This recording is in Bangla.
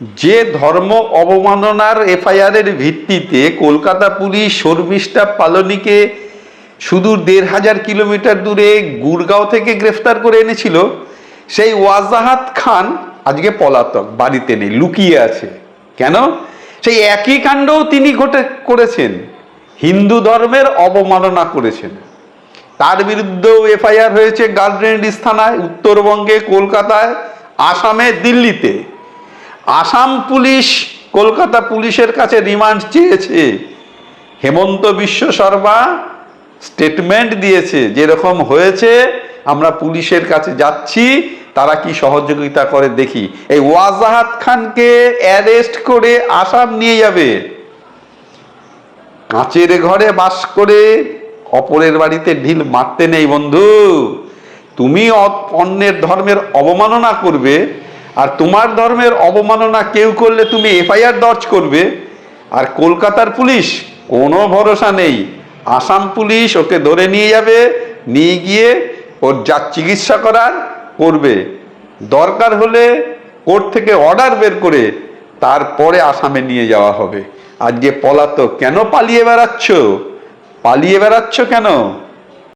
যে ধর্ম অবমাননার এফআইআরের ভিত্তিতে কলকাতা পুলিশ শর্মিষ্ঠা পালনিকে সুদূর দেড় হাজার কিলোমিটার দূরে গুরগাঁও থেকে গ্রেফতার করে এনেছিল, সেই ওয়াজাহাত খান আজকে পলাতক, বাড়িতে নেই, লুকিয়ে আছে। কেন? সেই একই কাণ্ডও তিনি ঘটে, করেছেন। হিন্দু ধর্মের অবমাননা করেছেন। তার বিরুদ্ধেও এফআইআর হয়েছে গার্লফ্রেন্ড থানায়, উত্তরবঙ্গে, কলকাতায়, আসামে, দিল্লিতে। আসাম পুলিশ কলকাতা পুলিশের কাছে রিমান্ড চেয়েছে। হেমন্ত বিশ্ব শর্মা স্টেটমেন্ট দিয়েছে, যেরকম হয়েছে, আমরা পুলিশের কাছে যাচ্ছি, তারা কি সহযোগিতা করে দেখি। এই ওয়াজাহাত খানকে অ্যারেস্ট করে আসাম নিয়ে যাবে। কাঁচের ঘরে বাস করে অপরের বাড়িতে ঢিল মারতে নেই বন্ধু। তুমি অন্যের ধর্মের অবমাননা করবে আর তোমার ধর্মের অবমাননা কেউ করলে তুমি এফআইআর দর্জ করবে। আর কলকাতার পুলিশ, কোনো ভরসা নেই। আসাম পুলিশ ওকে ধরে নিয়ে যাবে, নিয়ে গিয়ে ওর যা চিকিৎসা করার করবে। দরকার হলে কোর্ট থেকে অর্ডার বের করে তারপরে আসামে নিয়ে যাওয়া হবে। আজকে পলাতক কেন পালিয়ে বেড়াচ্ছ? পালিয়ে বেড়াচ্ছ কেন?